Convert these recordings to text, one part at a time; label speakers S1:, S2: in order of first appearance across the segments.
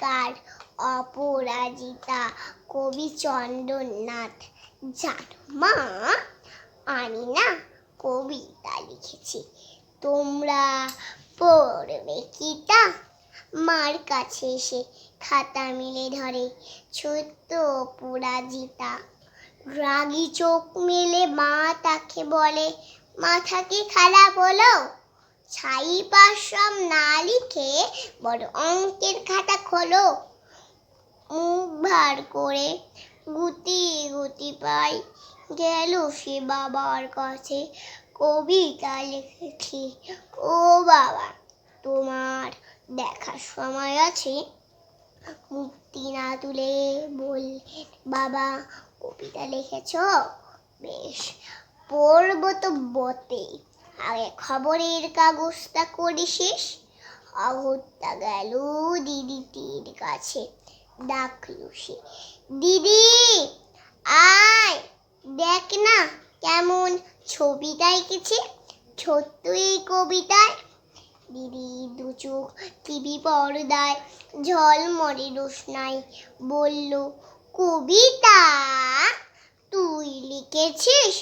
S1: গীতিকার অপরাজিতা কবি চন্দননাথ জানো, মা, আমি না কবিতা লিখেছি। তোমরা পড়বে কি তা মার কাছে এসে খাতা মিলে ধরে ছোট্ট অপরাজিতা। রাগি চোখ মেলে মা তাকে বলে মাথাকে খারাপ হলো? ছাই পাশ সব না লিখে বড় অঙ্কের খাতা খোলো। মুখ ভার করে গুটি গুটি পাই। গেল সে বাবার কাছে। কবিতা লিখেছি। ও বাবা, তোমার দেখার সময় আছে? মুক্তি না তুলে বল, বাবা, কবিতা লিখেছ? বেশ, পড়ব তো বটেই। আগে খবরের কাগজটা করি শেষ অগত্যা গেল দিদিটির কাছে। ডাকলো সে, দিদি, আয়, দেখ না কেমন ছবিটা এঁকেছে ছোট্ট এই কবিতায়। দিদি দু চোখ টিভি পর্দায় ঝলমরে রোশনাই বলল, কবিতা, তুই লিখেছিস?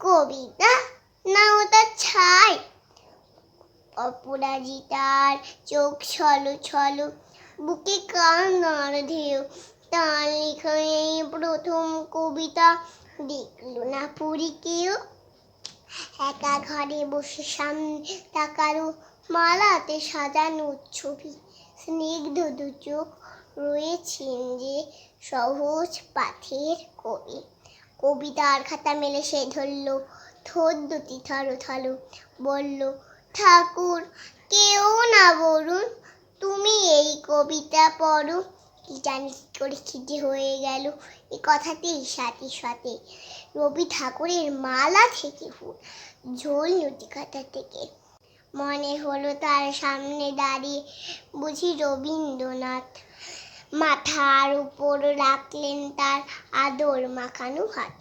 S1: কবিতা না ওটা ছাই। অপরাজিতার চোখ ছলো ছলো, বুকে কান কান্নার ঢেউ। তার লেখা এই প্রথম কবিতা, দেখল না পড়ি কেউ? একা ঘরে বসে সামনে তাকারও মালাতে সাজানো ছবি। স্নিগ্ধ দু চোখ রয়েছেন যে সহজ পাথের কবি কবিতার খাতা মেলে সে ধরল ঠোঁট দুটি থলো থলো। বলল, ঠাকুর, কেউ না বলুন তুমি এই কবিতা পড়ো। কি জানি করে খিদে হয়ে গেল। এ কথাতেই সাথে সাথে রবি ঠাকুরের মালা থেকে ফুল, ঝোল নদী কাটা থেকে। মনে হলো তার সামনে দাঁড়িয়ে বুঝি রবীন্দ্রনাথ। মাথার উপর রাখলেন তার আদর মাখানো হাত।